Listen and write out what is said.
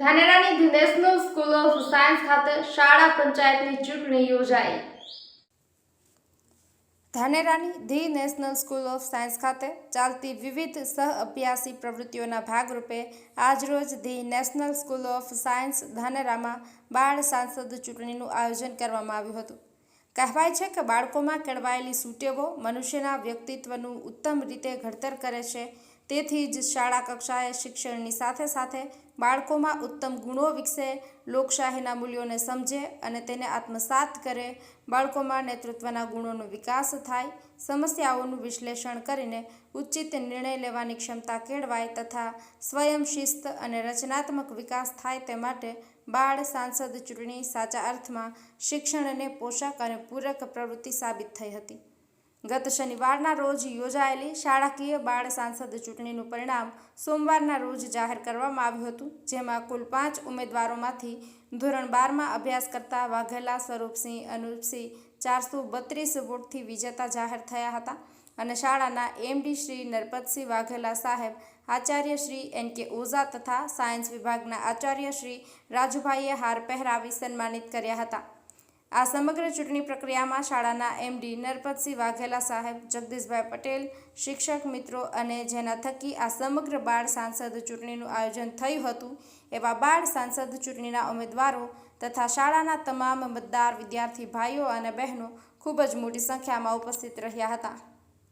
ધાનેરાની national school of science ખાતે શાળા પંચાયતની ચૂંટણી યોજાઈ. ધાનેરાની the national school of science ખાતે ચાલતી વિવિધ સહ અભ્યાસી પ્રવૃત્તિઓના ભાગરૂપે આજરોજ the national school of science ધાનેરામાં બાળ સાંસદ ચૂંટણીનું આયોજન કરવામાં આવ્યું હતું. કહેવાય છે કે બાળકોમાં કેળવાયેલી સુટેવો મનુષ્યના વ્યક્તિત્વનું ઉત્તમ રીતે ઘડતર કરે છે તેથી જ શાળા કક્ષાએ શિક્ષણની સાથે સાથે બાળકોમાં ઉત્તમ ગુણો વિકસે, લોકશાહીના મૂલ્યોને સમજે અને તેને આત્મસાત કરે. બાળકોમાં નેતૃત્વના ગુણોનો વિકાસ થાય, સમસ્યાઓનું વિશ્લેષણ કરીને ઉચિત નિર્ણય લેવાની ક્ષમતા કેળવાય તથા સ્વયં શિસ્ત અને રચનાત્મક વિકાસ થાય તે માટે બાળ સાંસદ ચૂંટણી સાચા અર્થમાં શિક્ષણને પોષક અને પૂરક પ્રવૃત્તિ સાબિત થઈ હતી. ગત શનિવારના રોજ યોજાયેલી શાળાકીય બાળ સાંસદ ચૂંટણીનું પરિણામ સોમવારના રોજ જાહેર કરવામાં આવ્યું હતું, જેમાં કુલ પાંચ ઉમેદવારોમાંથી ધોરણ બારમાં અભ્યાસ કરતા વાઘેલા સ્વરૂપસિંહ, અનુપસિંહ ચારસો બત્રીસ વોટથી વિજેતા જાહેર થયા હતા અને શાળાના એમડી શ્રી નરપતસિંહ વાઘેલા સાહેબ, આચાર્ય શ્રી એન કે ઓઝા તથા સાયન્સ વિભાગના આચાર્ય શ્રી રાજુભાઈએ હાર પહેરાવી સન્માનિત કર્યા હતા. આ સમગ્ર ચૂંટણી પ્રક્રિયામાં શાળાના એમડી નરપતસિંહ વાઘેલા સાહેબ, જગદીશભાઈ પટેલ, શિક્ષક મિત્રો અને જેના થકી આ સમગ્ર બાળ સાંસદ ચૂંટણીનું આયોજન થયું હતું, એવા બાળ સાંસદ ચૂંટણીના ઉમેદવારો તથા શાળાના તમામ મતદાર વિદ્યાર્થી ભાઈઓ અને બહેનો ખૂબ જ મોટી સંખ્યામાં ઉપસ્થિત રહ્યા હતા.